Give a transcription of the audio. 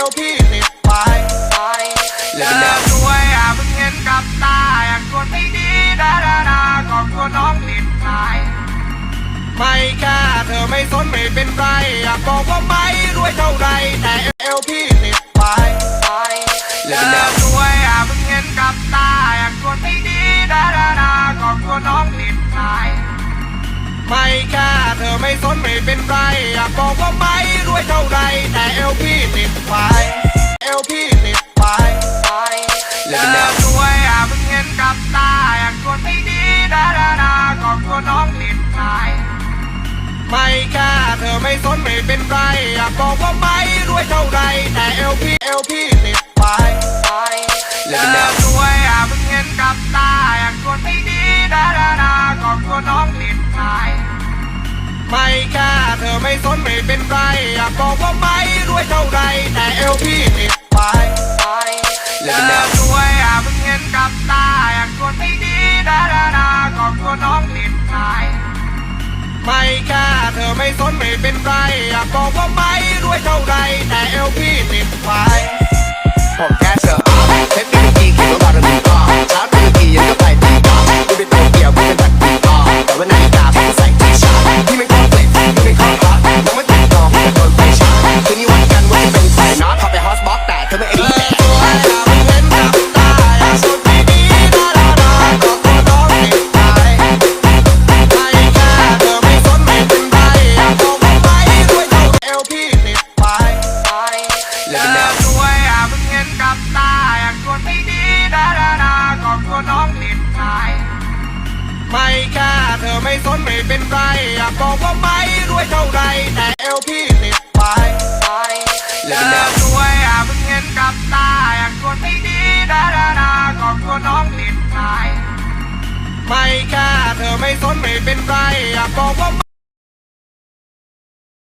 อวพี่ติดไฟเลิกสวยอะเพิ่งเห็นกับตาอยากคนไม่ดีดาดาดาก็กลัวน้องติดใจไม่ค่เธอไม่สนไม่เป็นไรอยากบอกว่าไม่รวยเท่าไรแต่เอวพี่ติดไฟเลิกสวยอะเพิ่งเห็นกับตาอยากคนไม่ดีดาดาดาก็กลัวน้องติดใจไม่ค่เธอไม่สนไม่เป็นไรอยากบอกว่าไม่รวยเท่าไรแต่ ไม่แค่เธอไม่สนไม่เป็นไรอยากบอกว่าไม่รวยเท่าไรแต่เอวพี่เอวพี่ติดไฟเลิกสวยอะเพิ่งเห็นกับตาอยากคนไม่ดีดาดาดาก็กลัวน้องติดใจไม่แค่เธอไม่สนไม่เป็นไรอยากบอกว่าไม่รวยเท่าไรแต่เอวพี่ติดไฟเลิกสวยอะเพิ่งเห็นกับตาอยากคนไม่ดีดาดาดาก็กลัวน้องติดใจไม่แค่ เธอไม่สนไม่เป็นไรอยากบอกว่าไม่รวยเท่าไรแต่ ไม่แค่เธอไม่สนไม่เป็นไรอยากบอกว่าไม่รวยเท่าไรแต่เอลพี่ติดไปเลิกรวยอะมึงเห็นกับตาอยากคนไม่ดีดาดาดาก่อนตัวน้องติดใจไม่แค่เธอไม่สนไม่เป็นไรอยากบอกว่า